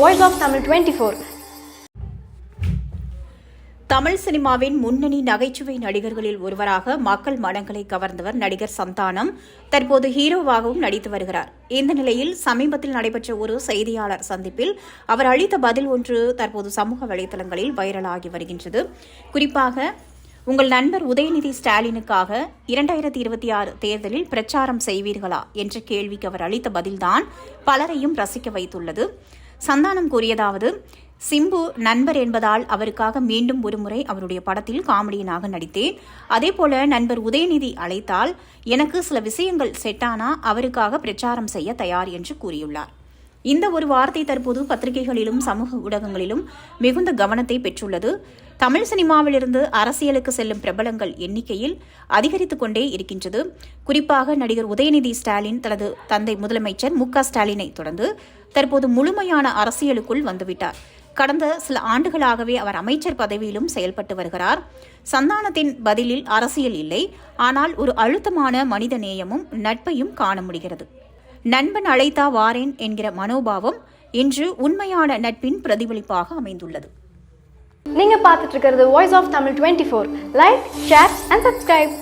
Voice of Tamil 24. Tamil சினிமாவின் முன்னணி நகைச்சுவை நடிகர்களில் ஒருவராக மக்கள் மனங்களை கவர்ந்தவர் நடிகர் சந்தானம். தற்போது ஹீரோவாகவும் நடித்து வருகிறார். இந்த நிலையில் சமீபத்தில் நடைபெற்ற ஒரு செய்தியாளர் சந்திப்பில் அவர் அளித்த பதில் ஒன்று தற்போது சமூக வலைதளங்களில் வைரலாகி வருகின்றது. குறிப்பாக உங்கள் நண்பர் உதயநிதி ஸ்டாலினுக்காக இரண்டாயிரத்தி இருபத்தி ஆறு தேர்தலில் பிரச்சாரம் செய்வீர்களா என்ற கேள்விக்கு அவர் அளித்த பதில்தான் பலரையும் ரசிக்க வைத்துள்ளது. சந்தானம் கூறியதாவது சிம்பு நண்பர் என்பதால் அவருக்காக மீண்டும் ஒருமுறை அவருடைய படத்தில் காமெடியனாக நடித்தேன். அதேபோல நண்பர் உதயநிதி அழைத்தால் எனக்கு சில விஷயங்கள் செட்டானா அவருக்காக பிரச்சாரம் செய்ய தயார் என்று கூறியுள்ளார். இந்த ஒரு வார்த்தை தற்போது பத்திரிகைகளிலும் சமூக ஊடகங்களிலும் மிகுந்த கவனத்தை பெற்றுள்ளது. தமிழ் சினிமாவிலிருந்து அரசியலுக்கு செல்லும் பிரபலங்கள் எண்ணிக்கையில் அதிகரித்துக் கொண்டே இருக்கின்றது. குறிப்பாக நடிகர் உதயநிதி ஸ்டாலின் தனது தந்தை முதலமைச்சர் மு ஸ்டாலினை தொடர்ந்து தற்போது முழுமையான அரசியலுக்குள் வந்துவிட்டார். கடந்த சில ஆண்டுகளாகவே அவர் அமைச்சர் பதவியிலும் செயல்பட்டு வருகிறார். சந்தானத்தின் பதிலில் அரசியல் இல்லை. ஆனால் ஒரு அழுத்தமான மனித நேயமும் நட்பையும் காண முடிகிறது. நண்பன் அழைத்தா வாரேன் என்கிற மனோபாவம் இன்று உண்மையான நட்பின் பிரதிபலிப்பாக அமைந்துள்ளது. நீங்க பார்த்துட்டு இருக்கிறது voice of Tamil twenty four like share and subscribe